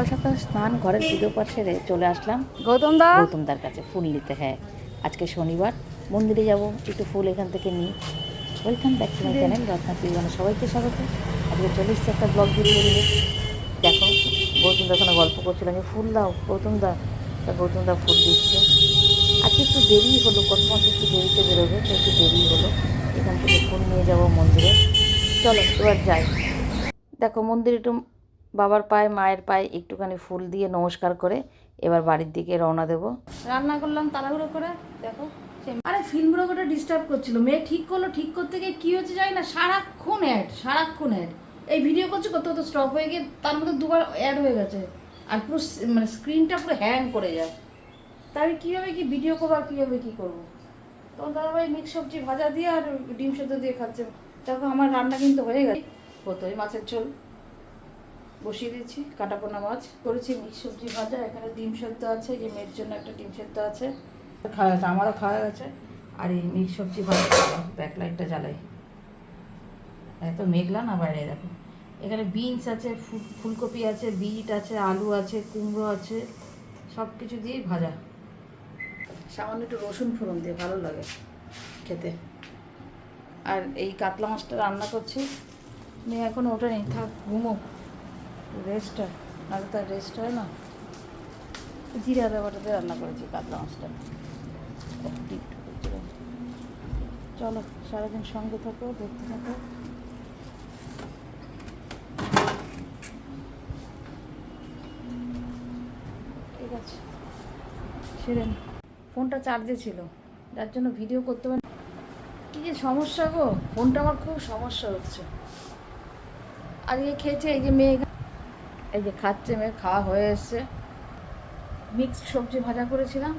সকাল সকাল স্নান ঘরের পুজো পাঠ সেরে চলে আসলাম। গৌতম দা? গৌতমদার কাছে ফুল নিতে হ্যাঁ। আজকে শনিবার মন্দিরে যাব একটু ফুল এখান থেকে নিই। Welcome back to my channel Ratna পিওয়ানা সবাইকে স্বাগত। আজকে চলে এসছে একটা ব্লগ ভিডিও নিয়ে। দেখো গৌতম দা ওখানে গল্প করছিলাম যে ফুল দাও গৌতম দা। তা গৌতম দা ফুল দিচ্ছে। আজকে একটু দেরি হলো কত মাসে একটু দেরিতে বেরোবে তো একটু দেরি হলো। এখান থেকে ফুল নিয়ে যাব মন্দিরে। চলো এবার যাই। দেখো মন্দিরে একটু বাবার পায়ে, মায়ের পায়ে একটুখানি ফুল দিয়ে নমস্কার করে এবার বাড়ির দিকে রওনা দেবো। রান্না করলাম, তাড়াহুড়ো করে, দেখো আরে ফিল্ম রোগটা ডিস্টার্ব করছিল। মেয়ে ঠিক করল, ঠিক করতে গিয়ে কি হচ্ছে জানি না, সারাক্ষণ অ্যাড সারাক্ষণ অ্যাড এই ভিডিও করছে, কত কত স্টপ হয়ে গিয়ে তার মধ্যে দুবার অ্যাড হয়ে গেছে। আর পুরো মানে স্ক্রিনটা পুরো হ্যাং করে যায়। তাই কীভাবে কি ভিডিও করব আর কীভাবে কী করব? তখন দাদাভাই মিক্স সবজি ভাজা দিয়ে আর ডিম সেদ্ধ দিয়ে খাচ্ছে। দেখো, আমার রান্না কিন্তু হয়ে গেছে। হতো মাছের ঝোল। বসিয়ে দিয়েছি, কাটাপোনা মাছ। করেছি মিক্স সবজি ভাজা, এখানে ডিম সেদ্ধ আছে যে মেয়ের জন্য একটা ডিম সেদ্ধ আছে। খাওয়া গেছে আমারও খাওয়া গেছে আর এই মিক্স সবজি ভাজা ব্যাক লাইটটা জ্বালাই। এত মেঘলা না বাইরে, দেখো। এখানে বিনস আছে ফুলকপি আছে, বিট আছে, আলু আছে, কুমড়ো আছে সব কিছু দিয়েই ভাজা। সামান্য একটু রসুন ফোড়ন দিয়ে ভালো লাগে খেতে। আর এই কাতলা মাছটা রান্না করছি। মেয়ে এখন ওটা নেই থাক, ঘুমো। রেস্ট হয়, নাহলে তার রেস্ট হয় না। জিরে আদা বাটাতে রান্না করেছি, কাতলা মাছটা। চলো, সারাদিন সঙ্গে থাকো, দেখতে থাকো। ঠিক আছে, সেরে ফোনটা চার্জে ছিল, যার জন্য ভিডিও করতে পারি কী যে সমস্যা গো, ফোনটা আমার খুব সমস্যা হচ্ছে। আর আজকে খেয়েছে, এই যে মেয়ে এই যে খাচ্ছে মেয়ে খাওয়া হয়ে এসছে। মিক্সড সবজি ভাজা করেছিলাম।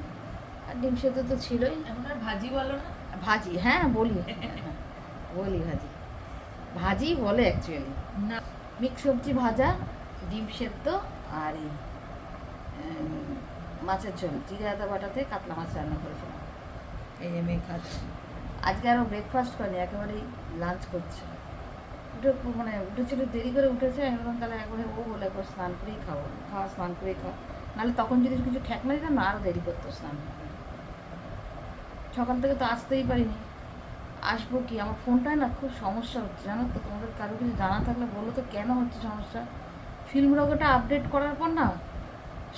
আর ডিম সেদ্ধ তো ছিলই। এখন আর ভাজি বলো না। ভাজি হ্যাঁ বলি। বলি ভাজি। ভাজি বলে অ্যাকচুয়ালি না। মিক্স সবজি ভাজা ডিম সেদ্ধ আর এই মাছের ঝোল। জিরে আদা বাটাতে কাতলা মাছ রান্না করেছিলাম। এই মেয়ে খাচ্ছে। আজকে আরও ব্রেকফাস্ট করেনি একেবারেই লাঞ্চ করছে। উঠে মানে উঠেছিল, দেরি করে উঠেছে, আমি তাহলে একবারে ও বলে একবার স্নান করেই খাব খাওয়া স্নান করেই খাও। নাহলে তখন যদি কিছু ঠেকনা দিতাম, না আরও দেরি করতো স্নান। সকাল থেকে তো আসতেই পারিনি। আসব কি? আমার ফোনটায় না খুব সমস্যা হচ্ছে, জানো তো? তোমাদের কারও কিছু জানা থাকলে বলো তো, কেন হচ্ছে সমস্যা? ফিল্ম রোগটা আপডেট করার পর না,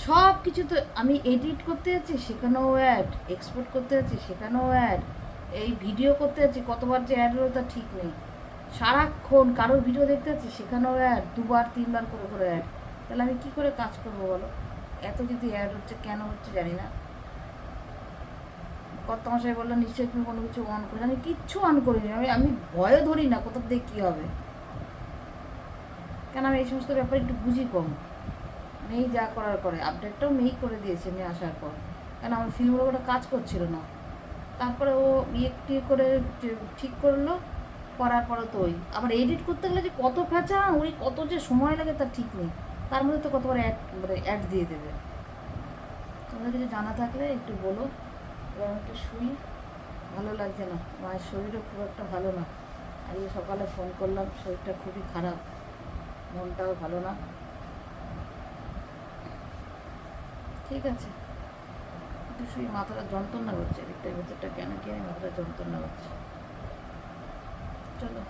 সব কিছু তো আমি এডিট করতে যাচ্ছি, সেখানেও অ্যাড এক্সপোর্ট করতে যাচ্ছি, সেখানেও অ্যাড এই ভিডিও করতে যাচ্ছি, কতবার যে অ্যাড হলো তা ঠিক নেই। সারাক্ষণ কারোর ভিডিও দেখতে যাচ্ছি সেখানেও অ্যাড দুবার, তিনবার করে করে অ্যাড তাহলে আমি কী করে কাজ করব বলো? এত যদি অ্যাড হচ্ছে, কেন হচ্ছে জানি না। কত মশাই বলল নিশ্চয়ই তুমি কোনো কিছু অন করে আমি কিচ্ছু অন করিনি। আমি আমি ভয়ও ধরি না কোথাও দিয়ে কী হবে? কেন আমি এই সমস্ত ব্যাপারে একটু বুঝি কম? মেয়ে যা করার করে। আপডেটটাও মেয়েই করে দিয়েছে মেয়ে আসার পর। কেন আমার ফিল্ম ওটা কাজ করছিল না? তারপরে ও ইয়ে করে ঠিক করল করার পরে তো ওই। আবার এডিট করতে গেলে যে কত ফেঁচা ওই কত যে সময় লাগে তার ঠিক নেই। তার মধ্যে তো কতবার অ্যাড মানে অ্যাড দিয়ে দেবে। তোমাদের কিছু জানা থাকলে একটু বলো। এবার একটু শুই। ভালো লাগছে না। মায়ের শরীরও খুব একটা ভালো না। আজকে সকালে ফোন করলাম, শরীরটা খুবই খারাপ। মনটাও ভালো না। ঠিক আছে। একটু শুই, মাথাটা যন্ত্রণা করছে। এদিকটার ভেতরটা কেন কি আমি মাথাটা যন্ত্রণা করছে। চলো